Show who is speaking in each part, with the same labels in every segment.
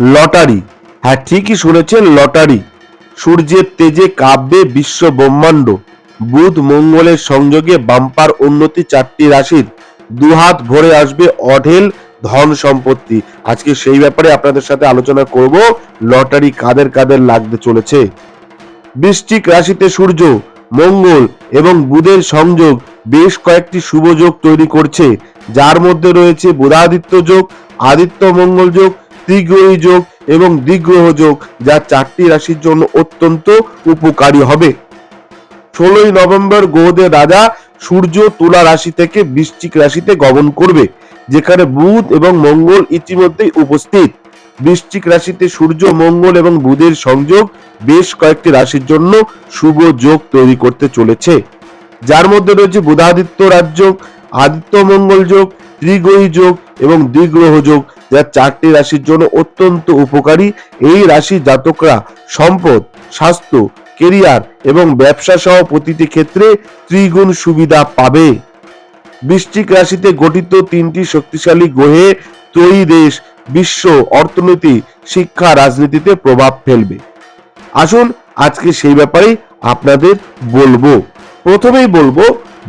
Speaker 1: Lottery. হ্যাঁ ঠিকই শুনেছেন, লটারি। সূর্যের তেজে কাব্যে বিশ্ব ব্রহ্মাণ্ড। বুধ মঙ্গলের সংযোগে বাম্পার উন্নতি চারটি রাশির দুহাত ভরে আসবে অঢেল ধন সম্পত্তি। আজকে সেই ব্যাপারে আপনাদের সাথে আলোচনা করব, লটারি কাদের কাদের লাগতে চলেছে। বৃশ্চিক রাশিতে সূর্য, মঙ্গল এবং বুধের সংযোগ বেশ কয়েকটি শুভ যোগ তৈরি করছে। যার মধ্যে রয়েছে বুধাদিত্য যোগ, আদিত্য মঙ্গল যোগ ত্রিগ্রহী যোগ এবং দ্বিগ্রহ যোগ, যা চারটি রাশির জন্য অত্যন্ত উপকারী হবে। ষোলোই নভেম্বর গ্রহদের রাজা সূর্য তুলা রাশি থেকে বৃশ্চিক রাশিতে গমন করবে, যেখানে বুধ এবং মঙ্গল ইতিমধ্যেই উপস্থিত। বৃশ্চিক রাশিতে সূর্য, মঙ্গল এবং বুধের সংযোগ বেশ কয়েকটি রাশির জন্য শুভ যোগ তৈরি করতে চলেছে। যার মধ্যে রয়েছে বুধাদিত্য রাজযোগ আদিত্য মঙ্গল যোগ ত্রিগ্রহী যোগ এবং দ্বিগ্রহ যোগ, যা চারটি রাশির জন্য অত্যন্ত উপকারী। এই রাশি জাতকরা সম্পদ, স্বাস্থ্য, কেরিয়ার এবং ব্যবসা সহ প্রতিটি ক্ষেত্রে ত্রিগুণ সুবিধা পাবে। বৃশ্চিক রাশিতে গঠিত তিনটি শক্তিশালী গ্রহে ত্রয়ী দেশ বিশ্ব, অর্থনীতি, শিক্ষা, রাজনীতিতে প্রভাব ফেলবে। আসুন আজকে সেই ব্যাপারে আপনাদের বলব। প্রথমেই বলব,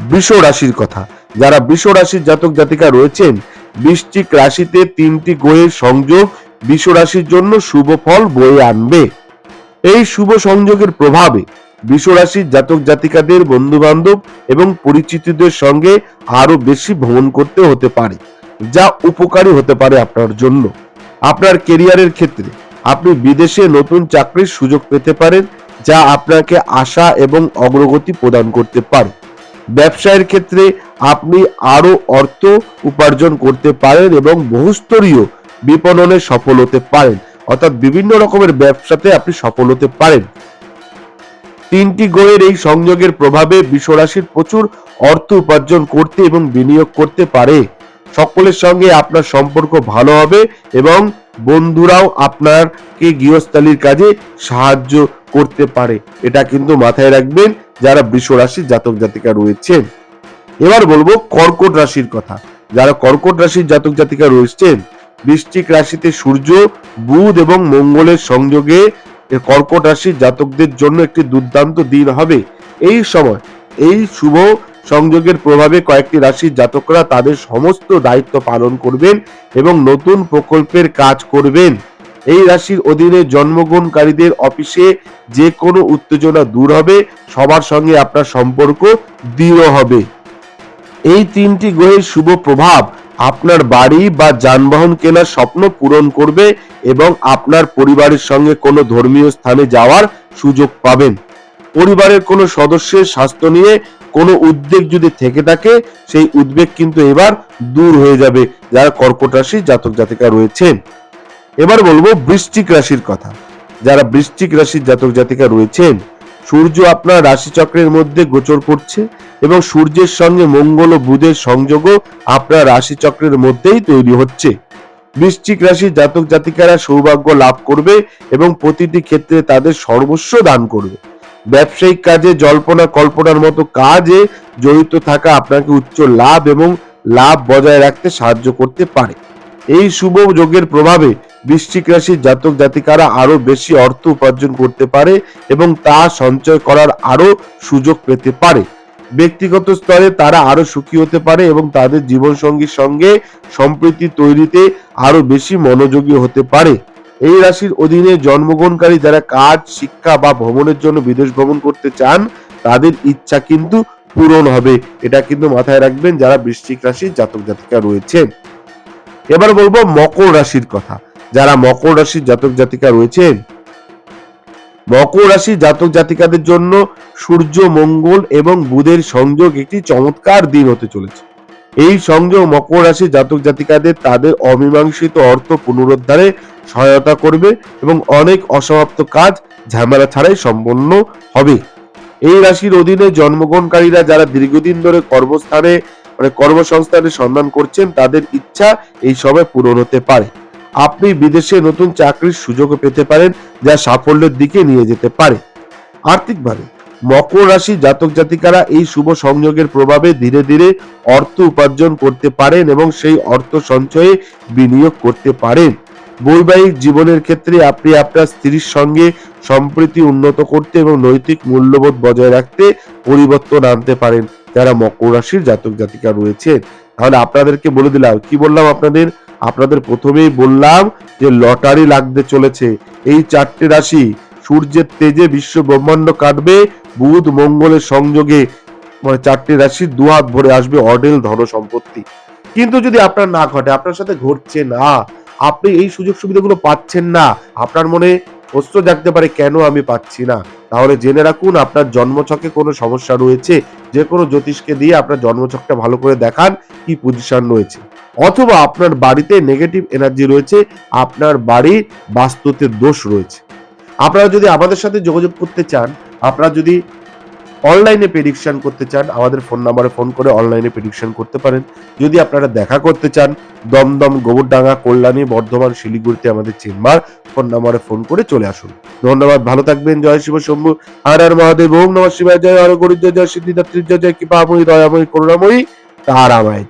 Speaker 1: বৃষ রাশির কথা। যারা বৃষ রাশির জাতক জাতিকা রয়েছেন, বৃশ্চিক রাশিতে তিনটি গ্রহের সংযোগ বৃষ রাশির জন্য শুভ ফল বয়ে আনবে। এই শুভ সংযোগের প্রভাবে বিশ্বরাশির জাতক জাতিকাদের বন্ধু বান্ধব এবং পরিচিতদের সঙ্গে আরও বেশি ভ্রমণ করতে হতে পারে, যা উপকারী হতে পারে আপনার জন্য। আপনার কেরিয়ারের ক্ষেত্রে আপনি বিদেশে নতুন চাকরির সুযোগ পেতে পারেন, যা আপনাকে আশা এবং অগ্রগতি প্রদান করতে পারে। ব্যবসায়ের ক্ষেত্রে আপনি আরও অর্থ উপার্জন করতে পারেন এবং বহুস্তরীয় বিপণনে সফল হতে পারেন। অর্থাৎ বিভিন্ন রকমের ব্যবসাতে আপনি সফল হতে পারেন। তিনটি গ্রহের এই সংযোগের প্রভাবে বিশ্বরাশির প্রচুর অর্থ উপার্জন করতে এবং বিনিয়োগ করতে পারে। সকলের সঙ্গে আপনার সম্পর্ক ভালো হবে এবং বন্ধুরাও আপনাকে গৃহস্থালির কাজে সাহায্য করতে পারে। এটা কিন্তু মাথায় রাখবেন যারা বৃষ জাতক জাতিকা রয়েছেন। এবার বলব কর্কট রাশির কথা। যারা কর্কট রাশির জাতক জাতিকা রয়েছেন, বৃশ্চিক রাশিতে সূর্য, বুধ এবং মঙ্গলের সংযোগে কর্কট রাশির জাতকদের জন্য একটি দুর্দান্ত দিন হবে। এই সময়, এই শুভ সংযোগের প্রভাবে কয়েকটি রাশির জাতকরা তাদের সমস্ত দায়িত্ব পালন করবেন এবং নতুন প্রকল্পের কাজ করবেন। এই রাশির অধীনে জন্মগ্রহণকারীদের অফিসে যে কোনো উত্তেজনা দূর হবে, সবার সঙ্গে আপনার সম্পর্ক দৃঢ় হবে। এই তিনটি গ্রহের শুভ প্রভাব আপনার বাড়ি বা যানবাহন কেনার স্বপ্ন পূরণ করবে এবং আপনার পরিবারের সঙ্গে কোনো ধর্মীয় স্থানে যাওয়ার সুযোগ পাবেন। পরিবারের কোনো সদস্যের স্বাস্থ্য নিয়ে কোনো উদ্বেগ যদি থেকে থাকে, সেই উদ্বেগ কিন্তু এবার দূর হয়ে যাবে, যারা কর্কট রাশির জাতক জাতিকা রয়েছেন এবার বলব বৃশ্চিক রাশির কথা। যারা বৃশ্চিক রাশির জাতক জাতিকা রয়েছেন সূর্য আপনার রাশিচক্রের মধ্যে গোচর করছে এবং সূর্যের সঙ্গে মঙ্গল ও বুধের সংযোগও আপনার রাশিচক্রের মধ্যেই তৈরি হচ্ছে। বৃশ্চিক রাশির জাতক জাতিকারা সৌভাগ্য লাভ করবে এবং প্রতিটি ক্ষেত্রে তাদের সর্বস্ব দান করবে। ব্যবসায়িক কাজে, জল্পনা, কল্পনার মতো কাজে জড়িত থাকা আপনাকে উচ্চ লাভ এবং লাভ বজায় রাখতে সাহায্য করতে পারে। এই শুভ যোগের প্রভাবে বৃশ্চিক রাশির জাতক জাতিকারা আরও বেশি অর্থ উপার্জন করতে পারে এবং তা সঞ্চয় করার আরও সুযোগ পেতে পারে। ব্যক্তিগত স্তরে তারা আরও সুখী হতে পারে এবং তাদের জীবনসঙ্গীর সঙ্গে সম্প্রীতি তৈরিতে আরও বেশি মনোযোগী হতে পারে। এই রাশির অধীনে জন্মগ্রহণকারী যারা কাজ, শিক্ষা বা ভ্রমণের জন্য বিদেশ ভ্রমণ করতে চান, তাদের ইচ্ছা কিন্তু পূরণ হবে। এটা কিন্তু মাথায় রাখবেন যারা বৃশ্চিক রাশির জাতক জাতিকা রয়েছেন। এবার বলব মকর রাশির কথা। যারা মকর রাশির জাতক জাতিকা রয়েছেন, মকর রাশির জাতক জাতিকাদের জন্য সূর্য, মঙ্গল এবং বুধের সংযোগ একটি চমৎকার দিন হতে চলেছে। এই সংযোগ মকর রাশির জাতক জাতিকাদের তাদের অমীমাংসিত অর্থ পুনরুদ্ধারে সহায়তা করবে এবং অনেক অসমাপ্ত কাজ ঝামেলা ছাড়াই সম্পন্ন হবে। এই রাশির অধীনে জন্মগ্রহণকারীরা যারা দীর্ঘদিন ধরে কর্মস্থানে মানে কর্মসংস্থানের সন্ধান করছেন, তাদের ইচ্ছা এই সময় পূরণ হতে পারে। আপনি বিদেশে নতুন চাকরির সুযোগ পেতে পারেন যা সাফল্যের দিকে নিয়ে যেতে পারে। আর্থিকভাবে, মকর রাশি জাতক জাতিকারা এই শুভ সংযোগের প্রভাবে ধীরে ধীরে অর্থ উপার্জন করতে পারেন এবং সেই অর্থ সঞ্চয়ে বিনিয়োগ করতে পারেন। বৈবাহিক জীবনের ক্ষেত্রে আপনি আপনার স্ত্রীর সঙ্গে সম্প্রীতি উন্নত করতে এবং নৈতিক মূল্যবোধ বজায় রাখতে পরিবর্তন আনতে পারেন। যারা মকর রাশির জাতক জাতিকা রয়েছেন তাহলে আপনাদেরকে বলে দিলাম, কি বললাম আপনাদের? আপনাদের প্রথমেই বললাম যে লটারি লাগতে চলেছে। এই চারটে রাশি সূর্যের তেজে বিশ্ব ব্রহ্মাণ্ড কাটবে, বুধ মঙ্গলের সংযোগে। মানে চারটি রাশির দুহাত ভরে আসবে অডেল ধন সম্পত্তি। কিন্তু যদি আপনার না ঘটে, আপনার সাথে ঘটছে না, আপনি এই সুযোগ সুবিধাগুলো পাচ্ছেন না, আপনার মনে প্রশ্ন জাগতে পারে, কেন আমি পাচ্ছি না? তাহলে জেনে রাখুন, আপনার জন্মছকে কোনো সমস্যা রয়েছে যে কোনো জ্যোতিষকে দিয়ে আপনার জন্মচকটা ভালো করে দেখান কি পজিশন রয়েছে। অথবা আপনার বাড়িতে নেগেটিভ এনার্জি রয়েছে, আপনার বাড়ির বাস্তুতে দোষ রয়েছে। আপনারা যদি আমাদের সাথে যোগাযোগ করতে চান, আপনারা যদি অনলাইনে প্রেডিকশন করতে চান, আমাদের ফোন নাম্বারে ফোন করে অনলাইনে প্রেডিকশন করতে পারেন। যদি আপনারা দেখা করতে চান, দমদম, গোবরডাঙ্গা, কল্যাণী, বর্ধমান, শিলিগুড়িতে আমাদের চেম্বার ফোন নাম্বারে ফোন করে চলে আসুন। ধন্যবাদ, ভালো থাকবেন, জয় শিব শম্ভু। আর আর মহাদেব, ওম নমঃ শিবায়, জয় আর গরিব জয় জয় সিদ্ধিদাত্রী জয় জয় কৃপাময়ী দয়াময়ী, করুণাময়ী, তারামায়।